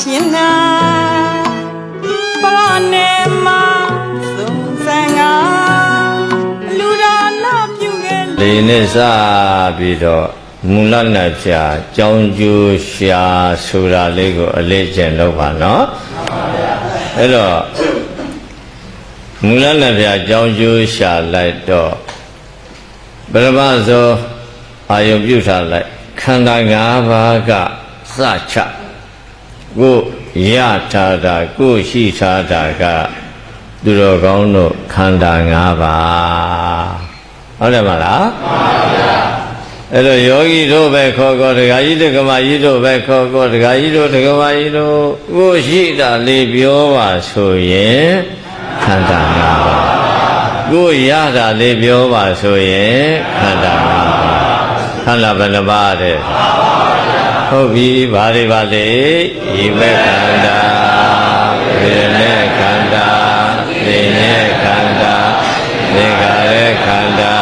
ရှင်နာပရနေမသုံးဆန်ငါလူဒါနာပြုခဲ့လေနဲ့စပြီးတော့မူလနဲ့ဖြာကြောင်းကျိုးရှာဆိုတာလေးကိုအလေးကျင့်လုပ်ပါနော်အဲ့တော့မူလနဲ့ဖြာကြောင်းကျိုးရှာလိုက်တော့ပရမဇောအာယုံပြုထားလိုက်ခန္ဓာ၅ပါးကစချ ကိုရထားတာကိုရှိထားတာကသူတော်ကောင်းတို့ခန္ဓာ၅ပါးဟုတ်တယ်မလားအဲ့တော့ယောဂီတို့ပဲခေါ်ခေါ်ဒကာကြီးဒကမကြီးတို့ပဲခေါ်ခေါ်ဒကာကြီးတို့ဒကမကြီးတို့ကိုရှိတာလေးပြောပါဆိုရင်ခန္ဓာ၅ပါးကိုရတာလေးပြောပါဆိုရင်ခန္ဓာ၅ပါးခန္ဓာဘယ်နှပါးတဲ့ ဟုတ်ပြီဘာတွေပါလဲဤဘက်ခန္ဓာဝေဒနဲ့ခန္ဓာသိနဲ့ခန္ဓာသင်္ခါရခန္ဓာ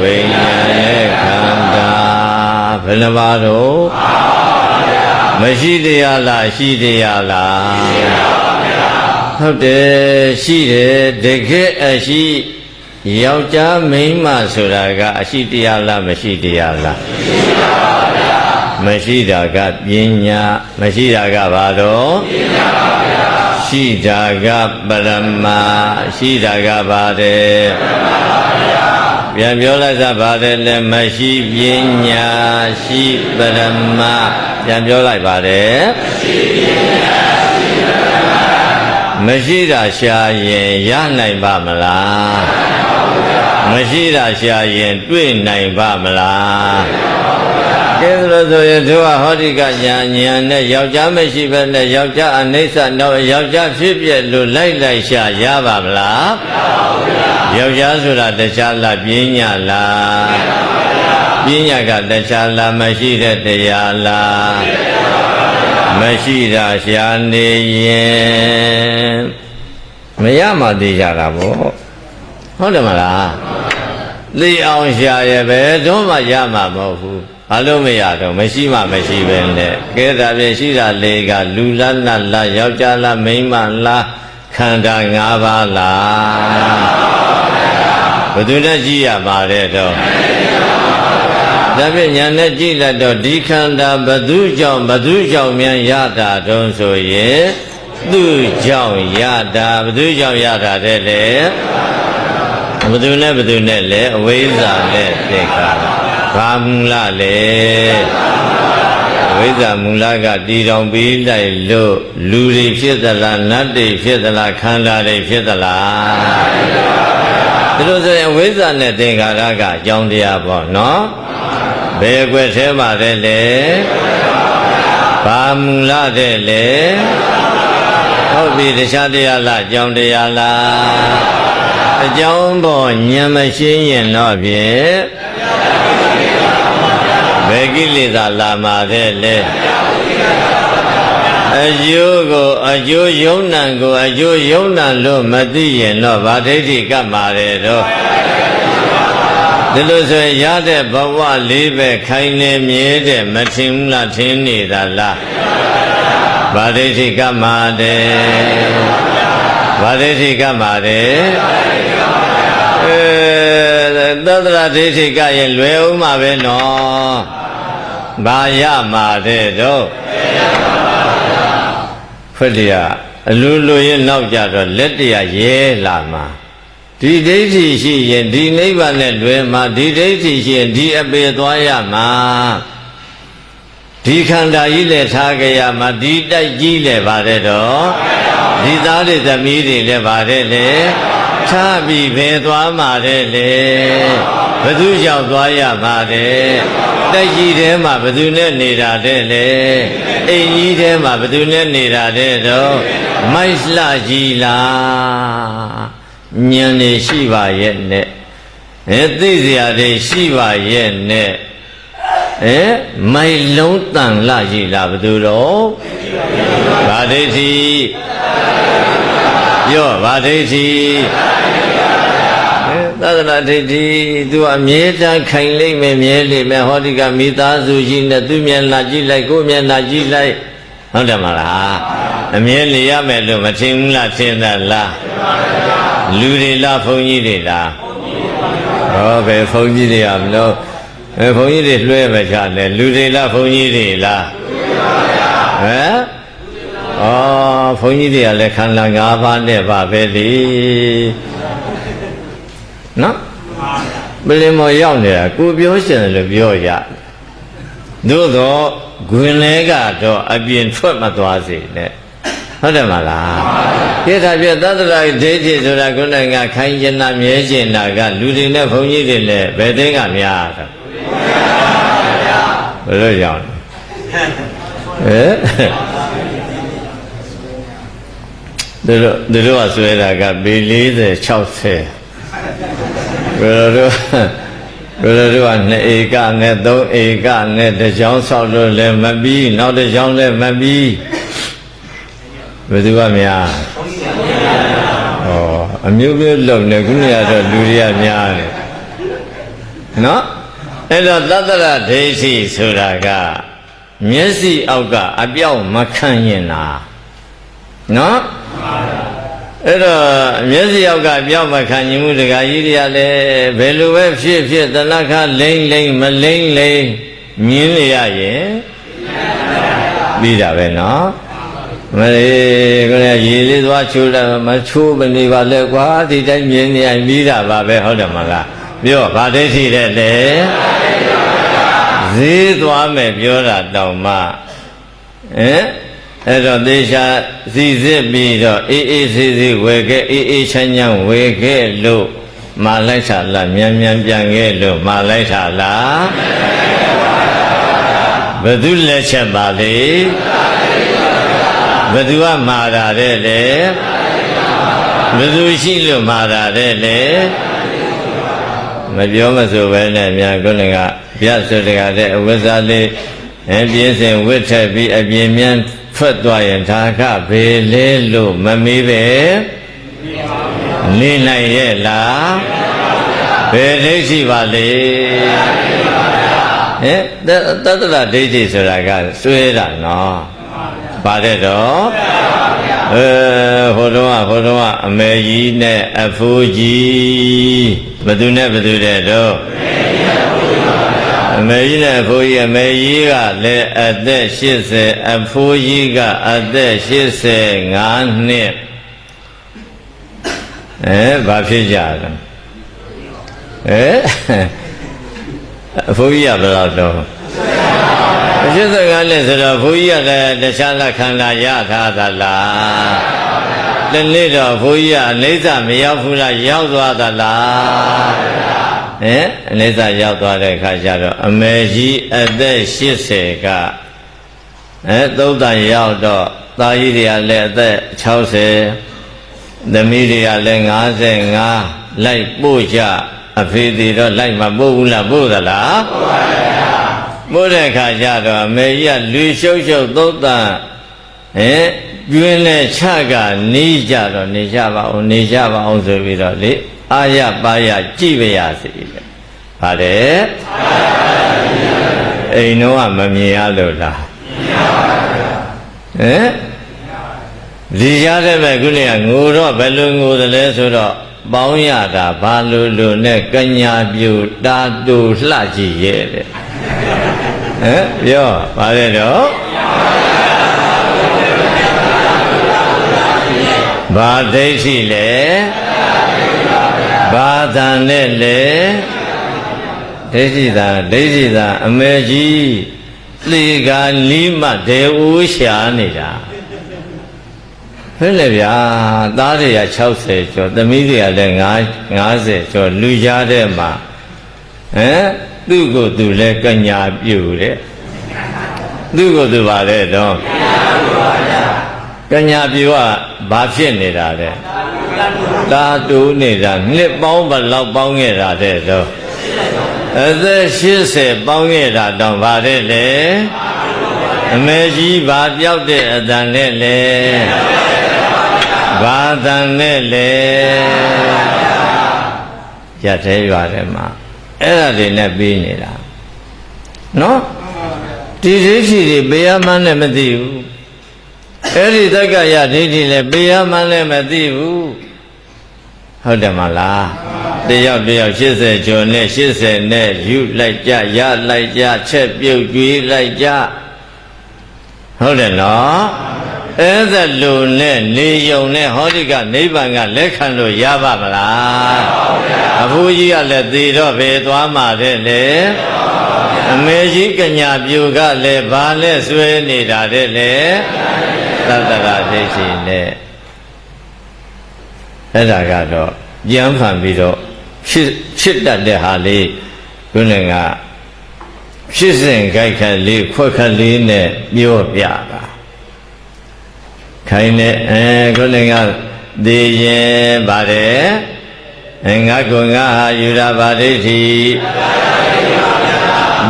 ဝိညာဉ်ရဲ့ခန္ဓာဘယ်နှပါးတော့မရှိတရားလားရှိတရားလားဟုတ်တယ်ရှိတယ်တကယ်အရှိယောက်ျားမိန်းမဆိုတာကအရှိတရားလားမရှိတရားလား မရှိတာကပညာမရှိတာကဘာတော့ပညာပါဗျာရှိတာကပရမရှိတာကဘာတဲ့ပရမပါဗျာပြန်ပြောလိုက်စပါတယ်လဲမရှိပညာရှိပရမပြန်ပြောလိုက်ပါတယ်မရှိပညာရှိပရမမရှိတာရှာရင်ရနိုင်ပါမလားမရှိတာရှာရင်တွေ့နိုင်ပါမလား ကဲဆိုလို့ဆိုရင်သူကဟောဒီကညာညာနဲ့ယောက်ျားမရှိဘဲနဲ့ယောက်ျားအနိစ္စတော့ယောက်ျားဖြစ်ပြက်လို့လိုက်လိုက်ရှာရပါမလားမရပါဘူးဗျာယောက်ျားဆိုတာတခြားလားပြင်းညာလားပညာကတခြားလားမရှိတဲ့တရားလားမရှိတာရှာနေရင်မရမှသိကြတာပေါ့ဟုတ်တယ်မလားသိအောင်ရှာရပဲတော့မှရမှာမဟုတ်ဘူး ဘာလို့မရတော့မရှိမှမရှိပဲနဲ့ကဲဒါပြင်ရှိတာလေးကလူလားနတ်လားယောက်ျားလားမိန်းမလားခန္ဓာ၅ပါးလားဘယ်သူနဲ့ကြည့်ရပါတဲ့တော့ဒါဖြင့်ညာနဲ့ကြည့်လိုက်တော့ဒီခန္ဓာဘသူကြောင့်ဘသူကြောင့်မြန်ရတာတုံးဆိုရင်သူကြောင့်ရတာဘသူကြောင့်ရတာတဲ့လေဘသူနဲ့ဘသူနဲ့လဲအဝိဇ္ဇာနဲ့သိခါ ဘာမူလလဲအဝိဇ္ဇာမူလကတည်တော်ပြီးလိုက်လို့လူတွေဖြစ်သလားနတ်တွေဖြစ်သလားခန္ဓာတွေဖြစ်သလားဒါလို့ဆိုရင်အဝိဇ္ဇာနဲ့သင်္ခါရကအကြောင်းတရားပေါ့နော်ဘယ်ကွက်သေးပါတဲ့လေဘာမူလတဲ့လေဟုတ်ပြီတခြားတရားလားအကြောင်းတရားလားအကြောင်းပေါ်ဉာဏ်မရှင်းရင်တော့ဖြင့် ဘယ်ကိလေသာလာမှာတဲ့လဲအကျိုးကိုအကျိုးယုံနံကိုအကျိုးယုံနံလို့မသိရင်တော့ဗာဒိဋ္ဌိကပ်ပါတယ်တော့ဒီလိုဆိုရင်ရတဲ့ဘဝလေးပဲခိုင်နေမြဲတဲ့မထင်ဘူးလားထင်နေတာလားဗာဒိဋ္ဌိကပ်ပါတယ်ဗာဒိဋ္ဌိကပ်ပါတယ်အဲ သတ္တရဒိဋ္ဌိကရင်လွယ်အောင်မှာပဲနော်ဘာရမှာတဲ့တော့ခွက်တရားအလိုလိုရင်နောက်ကြတော့လက်တရားရဲလာမှာဒီဒိဋ္ဌိရှိရင်ဒီနိဗ္ဗာန်နဲ့လွယ်မှာဒီဒိဋ္ဌိရှိရင်ဒီအပေသွားရမှာဒီခန္ဓာကြီးလည်းထားကြရမှာဒီတိုက်ကြီးလည်းပါတယ်တော့ဒီသားတွေသမီးတွေလည်းပါတယ်လေ ထားပြီးဘယ်သွားမှာတဲ့လေဘသူကြောင့်သွားရမှာတဲ့တိုက်ကြီးထဲမှာဘသူနဲ့နေတာတဲ့လေအိမ်ကြီးထဲမှာဘသူနဲ့နေတာတဲ့တော့မိုက်လှကြီးလားဉာဏ်နေရှိပါရဲ့နဲ့အဲသိစရာတွေရှိပါရဲ့နဲ့အဲမိုင်လုံးတန်လှကြီးလားဘသူတော့ဗာဒိဋ္ဌိ ပြောဗာဒိဋ္ဌိသဒ္ဒနာဒိဋ္ဌိသူအမြဲတမ်းခိုင်လိမ့်မယ်မြဲလိမ့်မယ်ဟောဒီကမိသားစုရှိနေသူမျက်နှာကြည့်လိုက်ကိုယ်မျက်နှာကြည့်လိုက်ဟုတ်တယ်မလားအမြဲနေရမယ်လို့မထင်ဘူးလားထင်သလားလူတွေလားဘုန်းကြီးတွေလားဟောဘယ်ဘုန်းကြီးတွေကမလို့ဘယ်ဘုန်းကြီးတွေလွှဲမချတယ်လူတွေလားဘုန်းကြီးတွေလားဟမ် ဩဘုန်းကြီးတွေကလည်းခန္ဓာ၅ပါးနဲ့ပါပဲလေနော်ပလင်မော်ရောက်နေတာကိုပြောရှင်တယ်လို့ပြောရသို့တော့ဂွင်လဲကတော့အပြင်ထွက်မသွားစေနဲ့ဟုတ်တယ်မလားကိစ္စပြသတ္တရာဒိဋ္ဌိဆိုတာခုနကခိုင်းကျင်တာမြဲကျင်တာကလူတွေနဲ့ဘုန်းကြီးတွေနဲ့ဘယ်သိန်းကများတာဘယ်လိုကြောင့်လဲဟဲ့ သူတို့သူတို့ကဆွဲတာကပေ40 60ဘယ်လိုတို့ဘယ်လိုတို့က2ဧကနဲ့3ဧကနဲ့တစ်ချောင်းဆောက်လို့လည်းမပြီးနောက်တစ်ချောင်းလည်းမပြီးဘယ်သူကများဩအမျိုးမျိုးလုံနေခုနေရတော့လူတွေကများတယ်နော်အဲ့တော့သတ္တရဒိဋ္ဌိဆိုတာကမျက်စိအောက်ကအပြောက်မခံရင်လားနော် အဲ့တော့မျက်စိအောက်ကပြောင်းမခံရင်မှုတကကြီးတွေကလည်းဘယ်လိုပဲဖြစ်ဖြစ်တဏခလိမ့်လိမ့်မလိမ့်လိမ့်မြင်နေရရင်ပြီးတာပဲနော်မလေးခရရေလေးသွားချိုးတယ်မချိုးမနေပါနဲ့ကွာဒီတိုင်းမြင်နေရင်ပြီးတာပါပဲဟုတ်တယ်မလားပြောဗာဒိဋ္ဌိတဲ့လေဈေးသွားမယ်ပြောတာတောင်မှဟမ် အဲ့တော့သေချာစီစစ်ပြီးတော့အေးအေးဆေးဆေးဝယ်ခဲ့အေးအေးချမ်းချမ်းဝယ်ခဲ့လို့မာလိုက်တာလားမြန်မြန်ပြန်ခဲ့လို့မာလိုက်တာလားဘယ်သူလက်ချက်ပါလေဘယ်သူကမာတာတဲ့လေဘယ်သူရှိလို့မာတာတဲ့လေမပြောမဆိုပဲနဲ့မြန်ကုလကပြတ်စွတကတဲ့အဝိဇ္ဇာလေးအပြင်းစင်ဝစ်ထက်ပြီးအပြင်းမြန် ထွက်သွားရင်ဒါကဘေလဲလို့မမေးပဲနေနိုင်ရဲ့လားဘယ်ဒိဋ္ဌိပါလေဟဲ့တတ္တရဒိဋ္ဌိဆိုတာကစွဲတာနော်ပါတဲ့တော့အဲဟိုတုန်းကဟိုတုန်းကအမေကြီးနဲ့အဖိုးကြီးဘယ်သူနဲ့ဘယ်သူတဲ့တော့ အမေကြီးနဲ့အဖိုးကြီးအမေကြီးကလည်းအသက်80အဖိုးကြီးကအသက်85နှစ်အဲဘာဖြစ်ကြလဲအဲအဖိုးကြီးကဘယ်လောက်တော့85နှစ်ဆိုတော့ဘုန်းကြီးကလည်းတခြားလက်ခံလာရထားသလားတနေ့တော့ဘုန်းကြီးကအနိစ္စမရောက်ဘူးလားရောက်သွားသလား ဟင်အနိစ္စရောက်သွားတဲ့အခါကျတော့အမေကြီးအသက်80ကအဲသုံးတန်ရောက်တော့သားကြီးတွေကလည်းအသက်60သမီးတွေကလည်း55လိုက်ပို့ကြအဖေတွေတော့လိုက်မပို့ဘူးလားပို့သလားပို့ပါဗျာပို့တဲ့အခါကျတော့အမေကြီးကလူရှုပ်ရှုပ်သုံးတန်ဟဲ့ကျွင်းနဲ့ချက နေကြတော့နေကြပါအောင်နေကြပါအောင်ဆိုပြီးတော့လေ အာရပါရကြည့်ပါရစေတဲ့။ပါတယ်။အိမ်တော့မမြင်ရလို့လားမြင်ပါပါဗျာ။ဟမ်ဒီရတဲ့ပဲခုနေကငိုတော့ဘယ်လိုငိုသလဲဆိုတော့ပေါင်းရတာဘာလို့လို့နဲ့ကညာပြူတာတူလှကြည့်ရဲ့တဲ့ဟမ်ပြောပါလေတော့ဘာဒိဋ္ဌိလဲ ဘာတန်နဲ့လဲဒိဋ္ဌိသာဒိဋ္ဌိသာအမေကြီးသေကလီးမဒေဦးရှာနေတာဖဲ့လေဗျာသားတွေက60ကျော်သမီးတွေကလည်း50ကျော်လူကြားတဲ့မှာဟမ်သူ့ကိုယ်သူလည်းကညာပြူတဲ့သူ့ကိုယ်သူပါတဲ့တော့ကညာပြူကဘာဖြစ်နေတာလဲ တာတူနေတာနှစ်ပေါင်းဘလောက်ပေါင်းခဲ့တာတဲ့တော့အသက်80ပေါင်းခဲ့တာတော့ဗါတဲ့လေအမေကြီးဗာပြောက်တဲ့အတန်နဲ့လေဘာတန်နဲ့လေရသေးရွာထဲမှာအဲ့ဒါတွေနဲ့ပြီးနေတာနော်ဒီဒိဋ္ဌိတွေဘယ်မှန်းနဲ့မသိဘူးအဲ့ဒီတက္ကယဒိဋ္ဌိလည်းပေရမှန်းလည်းမသိဘူး ဟုတ်တယ်မလားတယောက်တယောက်80ကျော်နဲ့80နဲ့ယူလိုက်ကြရလိုက်ကြချက်ပြုတ်ကျွေးလိုက်ကြဟုတ်တယ်နော်အဲ့ဒါလိုနဲ့နေယုံနဲ့ဟောဒီကနိဗ္ဗာန်ကလက်ခံလို့ရပါမလားအဘိုးကြီးကလည်းသေတော့ဘယ်သွားမှာတဲ့လေအမေကြီးကညာပြူကလည်းဘာနဲ့ဆွဲနေတာတဲ့လေသတ္တရာဒိဋ္ဌိနဲ့ အဲ့ဒါကတော့ကြမ်းဖန်ပြီးတော့ဖြစ်ဖြစ်တတ်တဲ့ဟာလေးဘုရင်ကဖြစ်စဉ်ကြိုက်ခတ်လေးခွက်ခတ်လေးနဲ့ပြောပြတာခိုင်းတဲ့အဲခုနကသေရင်ပါတယ်အဲငါကငါဟာယူရပါဒိဋ္ဌိ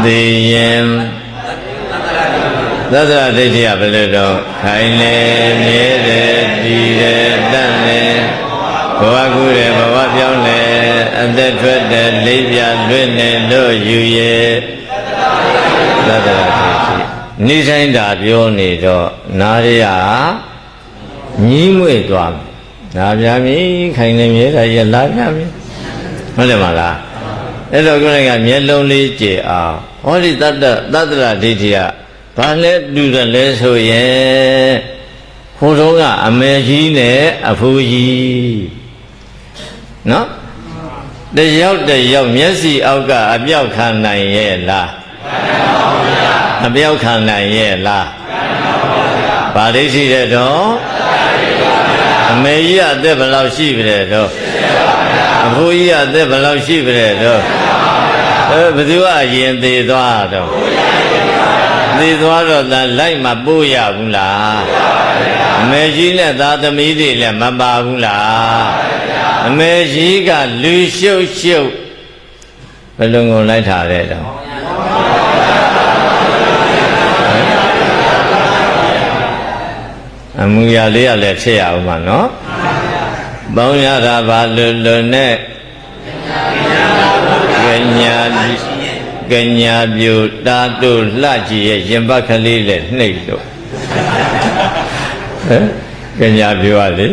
သေရင်သတ္တရဒိဋ္ဌိကဘယ်လိုတော့ခိုင်းလေမြဲတယ်တည်တယ်တတ်တယ် ဘဝကူးတယ်ဘဝပြောင်းတယ်အသက်ထွက်တယ်လေးပြလွင့်တယ်လို့ယူရဲ့သတ္တရဒိဋ္ဌိနိဆိုင်တာပြောနေတော့နာရရညီးမွေ့သွားမယ်နာပြမည်ခိုင်နေမြဲတာရလာပြမည်ဟုတ်တယ်မလားအဲ့တော့ကိုယ်ကမျက်လုံးလေးကြည်အောင်ဟောဒီတတ္တတတ္တရဒိဋ္ဌိကဘာလဲတူတယ်လဲဆိုရင်ဟိုတုန်းကအမေကြီးနဲ့အဖိုးကြီး နော်တယောက်တယောက်မျက်စိအောက်ကအပြောက်ခံနိုင်ရဲ့လားအပြောက်ခံနိုင်ရဲ့လားဗာဒိဋ္ဌိတဲ့တော့အမေကြီးအသက်ဘယ်လောက်ရှိပြီလဲတော့အဖိုးကြီးအသက်ဘယ်လောက်ရှိပြီလဲတော့အဲဘယ်သူကအရင်သေးသွားတော့သေးသွားတော့သာလိုက်မပို့ရဘူးလားအမေကြီးနဲ့သားသမီးတွေလည်းမပါဘူးလား အမေကြီးကလူရှုပ်ရှုပ်ဘယ်လိုငုံလိုက်ထားတဲ့တော့အမှုရာလေးရလည်းဖြစ်ရအောင်ပါနော်ပေါင်းရတာဘာလွတ်လွတ်နဲ့ကညာကညာပြူတာတို့လှကြည့်ရဲ့ရင်ပတ်ကလေးလည်းနှိပ်လို့ဟမ်ကညာပြူကလေ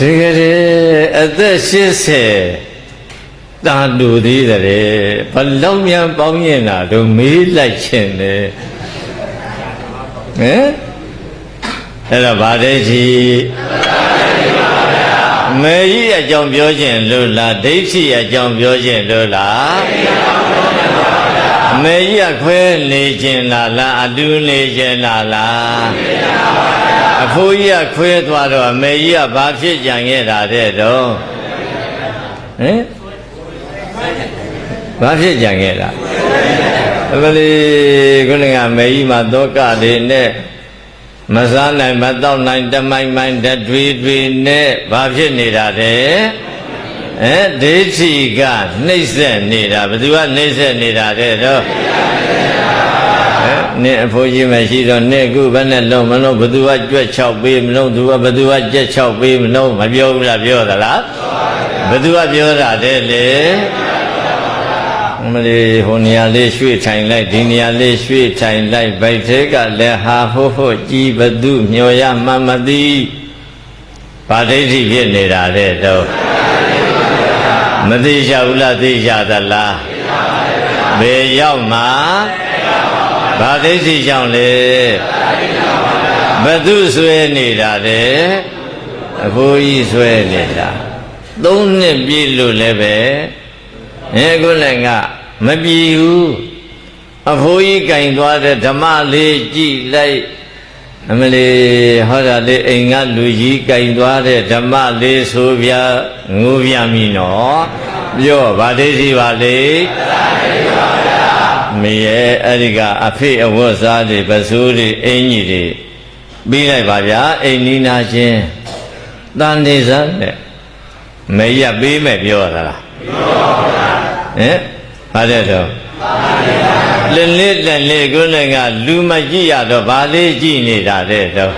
ဒီကလေးအသက်80တာတူသေးတယ်ဘလောက်များပေါင်းရင်တာတို့မေးလိုက်ခြင်းတယ်ဟမ်အဲ့တော့ဗာဒိဋ္ဌိမေကြီးအကြောင်းပြောခြင်းလို့လားဒိဋ္ဌိအကြောင်းပြောခြင်းလို့လား မေကြီးကခွဲနေခြင်းလားလားအတူနေခြင်းလားလားအဖိုးကြီးကခွဲသွားတော့အမေကြီးကဘာဖြစ်ကြံခဲ့တာတဲ့တော့ဟမ်ဘာဖြစ်ကြံခဲ့တာအမလီခုနကမေကြီးမှာသောကတွေနဲ့မစားနိုင်မတော့နိုင်တမိုင်မိုင်တတွေတွေနဲ့ဘာဖြစ်နေတာတဲ့ အဲဒိဋ္ဌိကနှိမ့်ဆက်နေတာဘယ်သူကနှိမ့်ဆက်နေတာတဲ့တော့အဲနင့်အဖိုးကြီးမရှိတော့နင့်ခုဘယ်နဲ့လုံးမလုံးဘယ်သူကကြွက်6ပေးမလုံးသူကဘယ်သူကကြက်6ပေးမလုံးမပြောဘူးလားပြောသလားဘယ်သူကပြောတာတဲ့လေမလေးဟိုနေရာလေးရွှေ့ထိုင်လိုက်ဒီနေရာလေးရွှေ့ထိုင်လိုက်ဗိုက်သေးကလည်းဟာဟိုဟိုကြီးဘသူမျောရမှမသိဗာဒိဋ္ဌိဖြစ်နေတာတဲ့တော့ မသိကြဘူးလားသိကြသလားဘယ်ရောက်မှာဗာဒိဋ္ဌိကြောင့်လေဘသူဆွဲနေတာတဲ့အဖိုးကြီးဆွဲနေတာသုံးနှစ်ပြည့်လို့လည်းပဲအဲခုလည်းကမပြီဘူးအဖိုးကြီးကင်သွားတဲ့ဓမ္မလေးကြည်လိုက် အမလေးဟောတာလေးအိမ်ကလူကြီးကင်သွားတဲ့ဓမ္မလေးဆိုပြငိုပြမိနော်ပြောဗာဒိဋ္ဌိပါလေမေရဲ့အဲ့ဒီကအဖေအဝတ်စားတွေပစိုးတွေအင်ကြီးတွေပြီးလိုက်ပါဗျာအိမ်နီးနာချင်းတန်နေစမ်းနဲ့မေရပေးမယ်ပြောတာလားဟင်ဘာတဲ့တော့လက် လေးလက်လေးကိုလည်းကလူမကြည့်ရတော့ဗာလေးကြည့်နေတာတဲ့တော့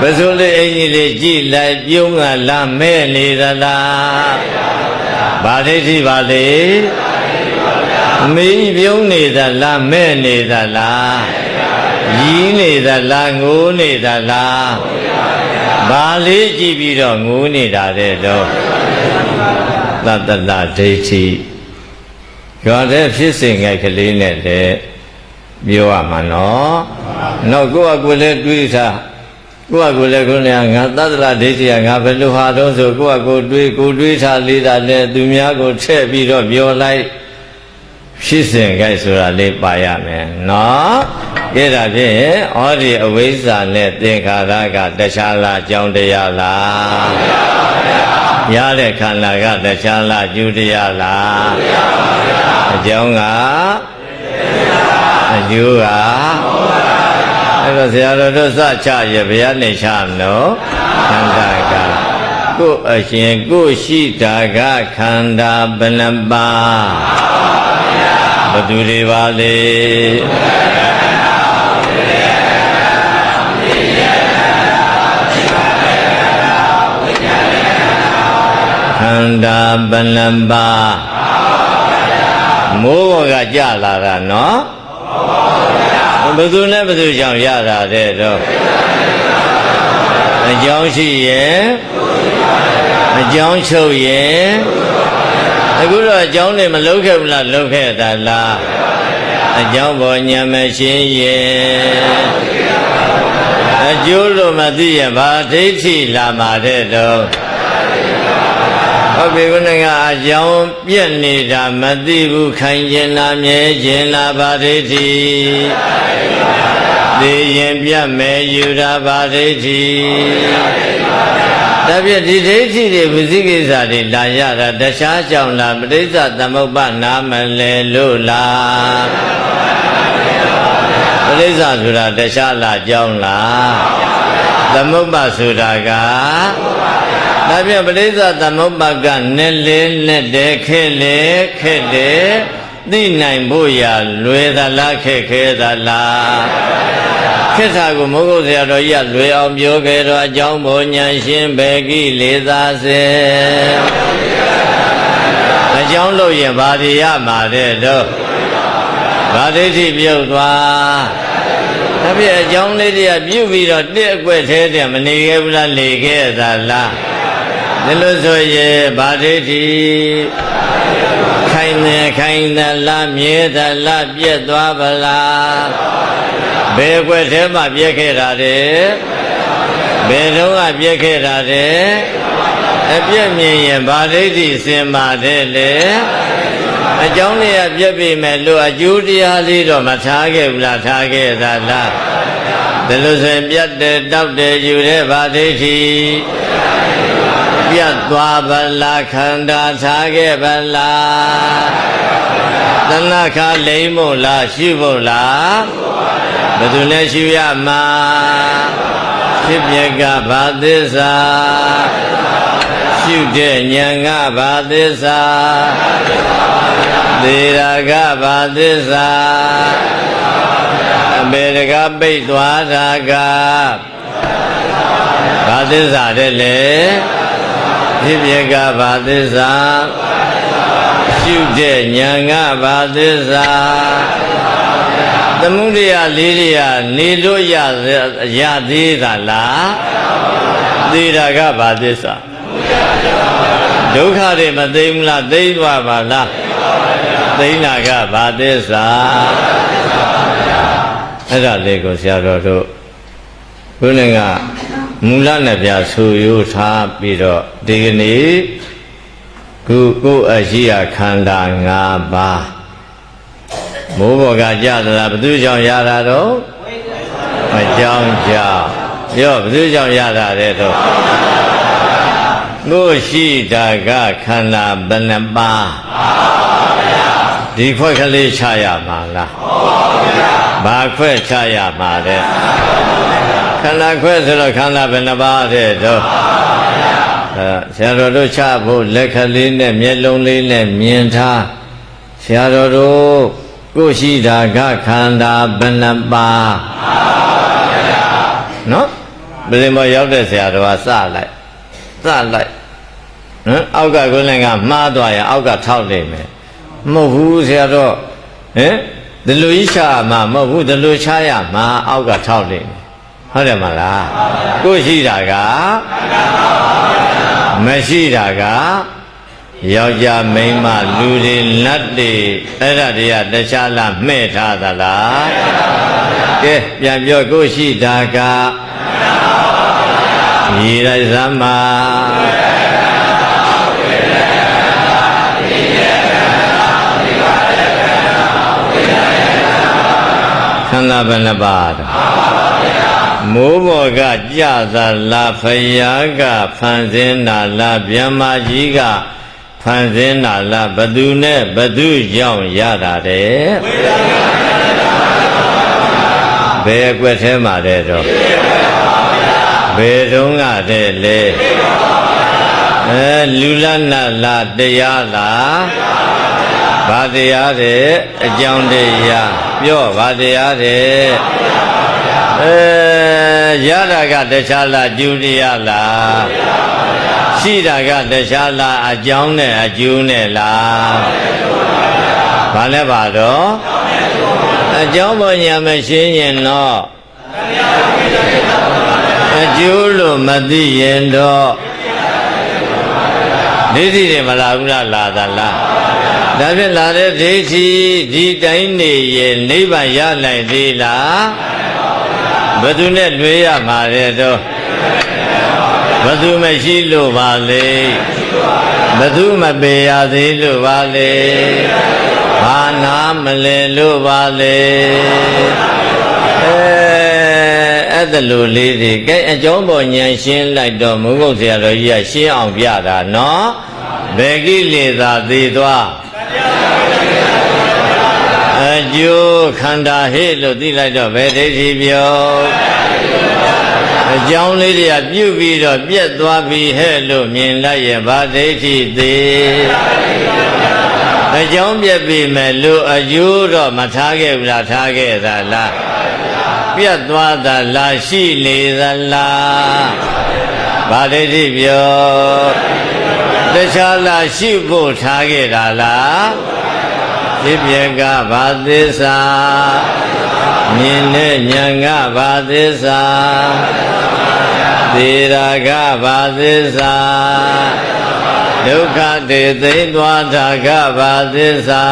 ပစိုးလေးအင်ကြီးလေးကြည့်လိုက်ပြုံးကလာမဲနေသလားဗာဒိဋ္ဌိပါလေမင်းပြုံးနေသလားမဲနေသလားရီးနေသလားငိုးနေသလားဘာလေးကြည့်ပြီးတော့ငိုးနေတာတဲ့တော့သတ္တတဒိဋ္ဌိ ကြောင့်တဲ့ဖြစ်စဉ်ငယ်ကလေးနဲ့တည်းပြောရမှာနော်နောက်ကိုယ့်အကူလည်းတွေးထားကိုယ့်အကူလည်းခုနကငါသတ္တလဒိဋ္ဌိကငါဘယ်လိုဟာတော့ဆိုကိုယ့်အကူတွေးကိုတွေးထားလေးတာလည်းသူများကိုထည့်ပြီးတော့ပြောလိုက်ဖြစ်စဉ်ကြိုက်ဆိုတာလေးပါရမယ်နော်ကြည့်တာဖြင့်ဩဒီအဝိဇ္ဇာနဲ့သင်္ခါရကတခြားလားအကြောင်းတရားလား ရတဲ့ခန္ဓာကတခြားလားကျူတရားလားအကြောင်းကအကျိုးကအဲ့တော့ဆရာတော်တို့စချရဘုရားနေချမလို့ခန္ဓာကကိုယ်အရှင်ကိုယ်ရှိတာကခန္ဓာဘယ်နှပါးဘယ်သူတွေပါလဲ ခန္ဓာဘယ်နှပါးမိုးဘောကကြလာတာနော်ဘယ်သူနဲ့ဘယ်သူကြောင့်ရတာတဲ့တော့အကြောင်းရှိရဲ့အကြောင်းချုပ်ရဲ့အခုတော့အကြောင်းတွေမလုပ်ခဲ့ဘူးလားလုပ်ခဲ့တာလားအကြောင်းပေါ်ညာမရှင်းရဲ့အကျိုးလို့မသိရင်ဘာဒိဋ္ဌိလာမှာတဲ့တော့ ဟုတ်ပြီခုနကအကြောင်းပြက်နေတာမသိဘူးခိုင်ကျင်လားမြဲကျင်လားဗာဒိဋ္ဌိသိရင်ပြတ်မယ်ယူတာဗာဒိဋ္ဌိဒါပြည့်ဒီဒိဋ္ဌိတွေဝိသိကိစ္စတွေလာရတာတခြားကြောင့်လားပဋိစ္စသမုပ္ပါနာမလဲလို့လားပဋိစ္စဆိုတာတခြားလားကြောင်းလား သမုပ္ပါဆိုတာကဒါပြန်ပရိစ္ဆသမုပ္ပါကနဲ့လေနဲ့တဲ့ခဲလေခဲတဲ့သိနိုင်ဖို့ရလွယ်သလားခက်ခဲသလားခက်တာကိုမဟုတ်ဆရာတော်ကြီးကလွယ်အောင်ပြောခဲ့တော့အကြောင်းဘုံညာရှင်းဘေကိလေသာစေအကြောင်းလို့ရင်ဘာတွေရမှာတဲ့တော့ဗာဒိဋ္ဌိပြုတ်သွား ဒါပြအကြောင်းလေးတွေကပြုတ်ပြီးတော့တစ်အကွက်သေးတယ်မနေခဲ့ဘူးလားလေခဲ့တာလားဒီလိုဆိုရင်ဗာဒိဋ္ဌိခိုင်နေခိုင်သလားမြဲသလားပြက်သွားပလားဘယ်ကွက်ထဲမှာပြက်ခဲ့တာတဲ့ဘယ်တော့ကပြက်ခဲ့တာတဲ့အပြက်မြင်ရင်ဗာဒိဋ္ဌိစင်ပါတယ်လေ အကြောင်းလေးကပြက်ပြီမဲ့လို့အကျိုးတရားလေးတော့မထားခဲ့ဘူးလားထားခဲ့သလားဒါလို့ဆိုရင်ပြတ်တယ်တောက်တယ်ယူတဲ့ဗာဒိဋ္ဌိပြတ်သွားဗလားခန္ဓာထားခဲ့ဗလားသနခါလိမ့်မို့လားရှိဖို့လားဘယ်သူနဲ့ရှိရမှာဖြစ်ပြကဘာသစ္စာ ရှုတဲ့ဉာဏ်ကဘာသစ္စာသေရာကဘာသစ္စာအမေရကပိတ်သွားတာကဘာသစ္စာတဲ့လေဖြစ်ပြကဘာသစ္စာရှုတဲ့ဉာဏ်ကဘာသစ္စာသမုဒိယလေးတွေကနေလို့ရရသေးတာလားသေတာကဘာသစ္စာ ဒုက္ခတွေမသိဘူးလားသိသွားပါလားသိနာကဘာသစ္စာအဲ့ဒါလေးကိုဆရာတော်တို့ဘုန်းကမူလနဲ့ပြဆူရိုးထားပြီးတော့ဒီကနေ့ခုကိုယ်အရှိယခန္ဓာ၅ပါးမိုးဘော်ကကြသလားဘယ်သူကြောင့်ရတာတော့အကြောင်းကြောင့်ပြောဘယ်သူကြောင့်ရတာလဲတော့ ကိုယ်ရှိတာကခန္ဓာဘယ်နှပါးဒီခွက်ကလေးချရမှာလားဘာခွက်ချရမှာလဲခန္ဓာခွက်ဆိုတော့ခန္ဓာဘယ်နှပါးတဲ့တော့အဲဆရာတော်တို့ချဖို့လက်ကလေးနဲ့မျက်လုံးလေးနဲ့မြင်ထားဆရာတော်တို့ကိုရှိတာကခန္ဓာဘယ်နှပါးနော်ပြင်ပေါ်ရောက်တဲ့ဆရာတော်ကစလိုက်စလိုက် ဟမ်အောက်ကကိုယ်လည်းကမှားသွားရင်အောက်ကထောက်နေမယ်မဟုတ်ဘူးဆရာတော်ဟင်ဒီလိုကြီးချမှာမဟုတ်ဘူးဒီလိုချရမှာအောက်ကထောက်လိမ့်မယ်ဟုတ်တယ်မလားကိုယ်ရှိတာကမရှိတာကယောက်ျားမိန်းမလူတွေနတ်တွေအဲ့ဒါတွေကတခြားလားမှဲ့ထားသလားကဲပြန်ပြောကိုယ်ရှိတာကညီရိုက်စမ်းပါ န္ဓာဘယ်နှပါးတော့မိုးဘော်ကကြသာလာဖယားကဖန်ဆင်းတာလားဗျမကြီးကဖန်ဆင်းတာလားဘသူနဲ့ဘသူကြောင့်ရတာတဲ့ဘယ်အကွက်ထဲမှာတဲ့တော့ဘယ်တုန်းကတဲ့လေအဲလူလနတ်လားတရားလားဘာတရားတဲ့အကြောင်းတရား ပြောဘာတရားတဲ့အဲရတာကတခြားလားကျူတရားလားရှိတာကတခြားလားအကြောင်းနဲ့အကျိုးနဲ့လားဘာလဲပါတော့အကြောင်းပေါ်ညာမရှင်းရင်တော့အကျိုးလို့မသိရင်တော့ဒိဋ္ဌိတွေမလာဘူးလားလာသလား ဒါဖြင့်လာတဲ့ဒိဋ္ဌိဒီတိုင်းနေရင်နိဗ္ဗာန်ရနိုင်သေးလားဘယ်သူနဲ့လွေးရမှာလဲတော့ဘယ်သူမရှိလို့ပါလေဘယ်သူမပေရသေးလို့ပါလေဘာနာမလဲလို့ပါလေအဲအဲ့ဒါလိုလေးတွေကဲအကြောင်းပေါ်ဉာဏ်ရှင်းလိုက်တော့မုန်းကုတ်ဆရာတော်ကြီးကရှင်းအောင်ပြတာနော်ဘယ်ကိလေသာသေးသွား အကျိုးခန္ဓာဟိလို့သိလိုက်တော့ဘယ်ဒိဋ္ဌိပြောအကြောင်းလေးတွေကပြုတ်ပြီးတော့ပြက်သွားပြီဟဲ့လို့မြင်လိုက်ရဲ့ဗာဒိဋ္ဌိသေးအကြောင်းပြက်ပြီမဲ့လို့အကျိုးတော့မထားခဲ့ဘူးလားထားခဲ့သလားပြက်သွားသလားရှိလေသလားဗာဒိဋ္ဌိပြောတခြားလားရှိဖို့ထားခဲ့တာလား ဖြစ်ပြကဘာသစ္စာမြင်တဲ့ဉာဏ်ကဘာသစ္စာသေရာကဘာသစ္စာဒုက္ခတေသိမ့်သွားတာကဘာသစ္စာ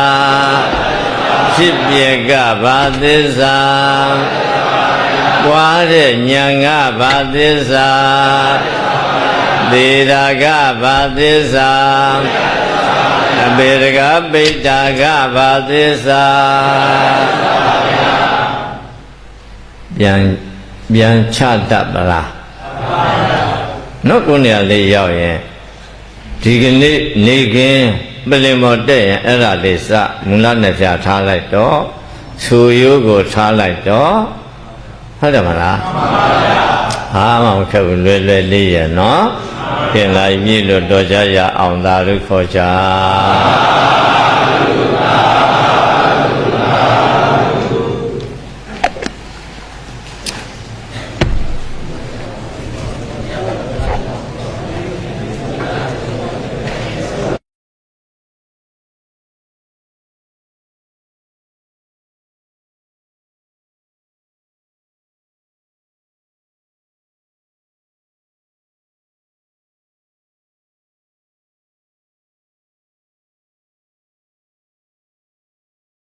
ဖြစ်ပြကဘာသစ္စာပွားတဲ့ဉာဏ်ကဘာသစ္စာသေရာကဘာသစ္စာ အဘေရကပိဋ္ဌာကဘာသစ္စာပြန်ပြန်ချတတ်ပလားနော်ကိုနေရာလေးရောက်ရင်ဒီကနေ့နေခင်းပလင်မော်တက်ရင်အဲ့ဒါလေးစမူလနဲ့ပြထားလိုက်တော့ဆူရိုးကိုထားလိုက်တော့ဟုတ်တယ်မလားမှန်ပါဗျာဟာမမခက်ဘူးလွယ်လွယ်လေးရနော် ပြင်လာမြည်လို့တော်ကြရအောင်သာလို့ခေါ်ကြ